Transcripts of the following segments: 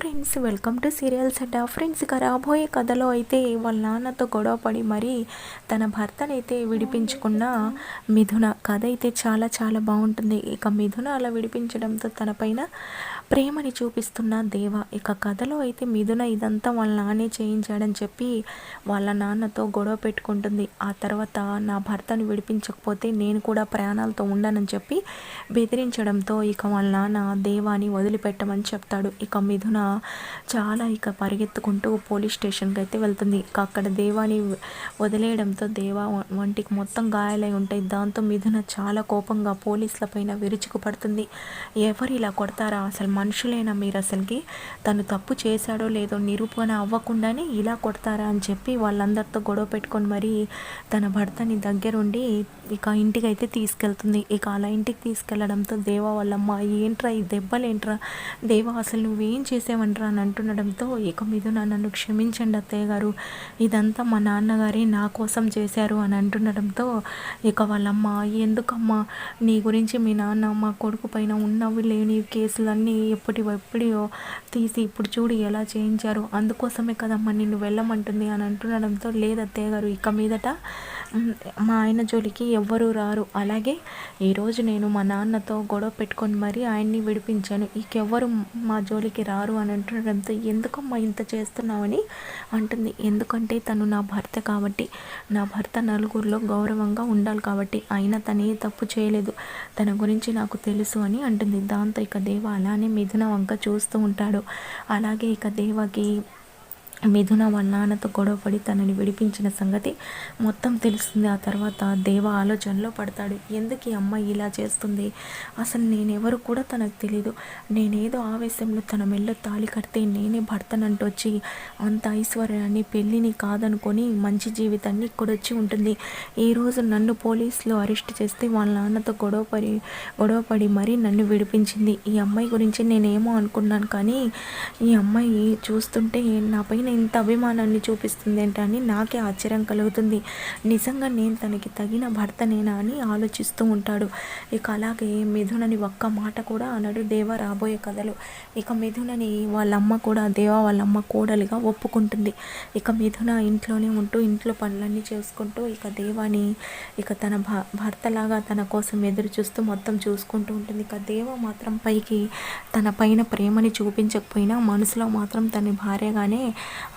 Friends welcome to serials and friends ఇక రాబోయే కథలో అయితే వాళ్ళ నాన్నతో గొడవ పడి మరి తన భర్తనైతే విడిపించుకున్న మిథున. కథ అయితే చాలా చాలా బాగుంటుంది. ఇక మిథున అలా విడిపించడంతో తన పైన ప్రేమని చూపిస్తున్న దేవ ఇక కథలో అయితే మిథున ఇదంతా వాళ్ళ నాన్నే చేయించాడని చెప్పి వాళ్ళ నాన్నతో గొడవ పెట్టుకుంటుంది. ఆ తర్వాత నా భర్తను విడిపించకపోతే నేను కూడా ప్రాణాలతో ఉండనని చెప్పి బెదిరించడంతో ఇక వాళ్ళ నాన్న దేవాని వదిలిపెట్టమని చెప్తాడు. ఇక మిథున చాలా ఇక పరిగెత్తుకుంటూ పోలీస్ స్టేషన్కి అయితే వెళ్తుంది. ఇక అక్కడ దేవాని వదిలేయడంతో దేవా వంటికి మొత్తం గాయాలై ఉంటాయి. దాంతో మిథున చాలా కోపంగా పోలీసుల పైన విరుచుకుపడుతుంది. ఎవరు ఇలా కొడతారా? అసలు మనుషులేనా మీరు అసలుకి తను తప్పు చేశాడో లేదో నిరూపణ అవ్వకుండానే ఇలా కొడతారా అని చెప్పి వాళ్ళందరితో గొడవ పెట్టుకొని మరి తన భర్తని దగ్గరుండి ఇక ఇంటికి అయితే తీసుకెళ్తుంది. ఇక అలా ఇంటికి తీసుకెళ్ళడంతో దేవా వాళ్ళమ్మ ఏంట్రా ఈ దెబ్బలేంట్రా? దేవా అసలు నువ్వేం చేసేవంట్రా? అని అంటుండడంతో ఇక మీద నన్ను క్షమించండి అత్తయ్య గారు. ఇదంతా మా నాన్నగారే నా కోసం చేశారు అని అంటుండడంతో ఇక వాళ్ళమ్మ ఎందుకమ్మా? నీ గురించి మీ నాన్న మా కొడుకు పైన ఉన్నవి లేని కేసులన్నీ ఎప్పటి ఎప్పుడో తీసి ఇప్పుడు చూడు ఎలా చేయించారు. అందుకోసమే కదమ్మా నిన్ను వెళ్ళమంటుంది అని అంటుండడంతో లేదు అత్తయ్య గారు ఇక మీదట మా ఆయన జోలికి ఎవ్వరూ రారు. అలాగే ఈరోజు నేను మా నాన్నతో గొడవ పెట్టుకొని మరీ ఆయన్ని విడిపించాను. ఇంకెవ్వరు మా జోలికి రారు అని అంటుండడంతో ఎందుకమ్మా ఇంత చేస్తున్నామని అంటుంది. ఎందుకంటే తను నా భర్త కాబట్టి నా భర్త నలుగురిలో గౌరవంగా ఉండాలి కాబట్టి అయినా తను ఏ తప్పు చేయలేదు. తన గురించి నాకు తెలుసు అని అంటుంది. దాంతో ఇక దేవ అలానే మిథున వంక చూస్తూ ఉంటాడు. అలాగే ఇక దేవకి మిథున వాళ్ళ నాన్నతో గొడవపడి తనని విడిపించిన సంగతి మొత్తం తెలుస్తుంది ఆ తర్వాత దేవ ఆలోచనలో పడతాడు. ఎందుకు ఈ అమ్మాయి ఇలా చేస్తుంది? అసలు నేనెవరు కూడా తనకు తెలీదు. నేనేదో ఆవేశంలో తన మెల్ల తాళి కడితే నేనే భర్తనంటూ వచ్చి అంత ఐశ్వర్యాన్ని పెళ్ళిని కాదనుకొని మంచి జీవితాన్ని ఇక్కడొచ్చి ఉంటుంది. ఈరోజు నన్ను పోలీసులు అరెస్ట్ చేస్తే వాళ్ళ నాన్నతో గొడవపడి గొడవపడి మరీ నన్ను విడిపించింది. ఈ అమ్మాయి గురించి నేనేమో అనుకున్నాను కానీ ఈ అమ్మాయి చూస్తుంటే నా పైన ఇంత అభిమానాన్ని చూపిస్తుంది ఏంటని నాకే ఆశ్చర్యం కలుగుతుంది. నిజంగా నేను తనకి తగిన భర్తనేనా అని ఆలోచిస్తూ ఉంటాడు. ఇక అలాగే మిథునని ఒక్క మాట కూడా అనడు. దేవ రాబోయే కథలు. ఇక మిథునని వాళ్ళమ్మ కూడా దేవ వాళ్ళమ్మ కోడలిగా ఒప్పుకుంటుంది. ఇక మిథున ఇంట్లోనే ఉంటూ ఇంట్లో పనులన్నీ చేసుకుంటూ ఇక దేవాని ఇక తన భర్తలాగా తన కోసం ఎదురు చూస్తూ మొత్తం చూసుకుంటూ ఉంటుంది. ఇక దేవ మాత్రం పైకి తన పైన ప్రేమని చూపించకపోయినా మనసులో మాత్రం తన భార్యగానే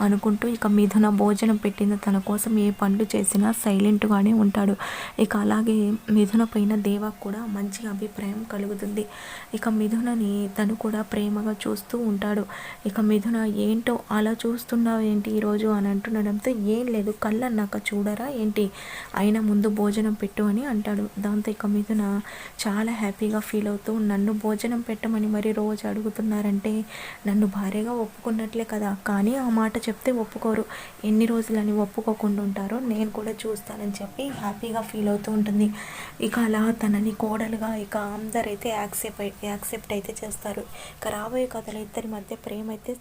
అనుకుంటూ ఇక మిథున భోజనం పెట్టిన తన కోసం ఏ పనులు చేసినా సైలెంట్గానే ఉంటాడు. ఇక అలాగే మిథున పైన దేవ కూడా మంచి అభిప్రాయం కలుగుతుంది. ఇక మిథునని తను కూడా ప్రేమగా చూస్తూ ఉంటాడు. ఇక మిథున ఏంటో అలా చూస్తున్నావు ఏంటి ఈరోజు అని అంటుండడంతో ఏం లేదు కళ్ళన్నాక చూడరా ఏంటి? అయినా ముందు భోజనం పెట్టు అని అంటాడు. దాంతో ఇక మిథున చాలా హ్యాపీగా ఫీల్ అవుతూ నన్ను భోజనం పెట్టమని మరి రోజు అడుగుతున్నారంటే నన్ను భార్యగా ఒప్పుకున్నట్లే కదా. కానీ ఆ మాట చెప్తే ఒప్పుకోరు. ఎన్ని రోజులని ఒప్పుకోకుండా ఉంటారో నేను కూడా చూస్తానని చెప్పి హ్యాపీగా ఫీల్ అవుతూ ఉంటుంది. ఇక అలా తనని కోడలుగా ఇక అందరైతే యాక్సెప్ట్ యాక్సెప్ట్ అయితే చేస్తారు. ఇక రాబోయే కథలు ఇద్దరి మధ్య ప్రేమ అయితే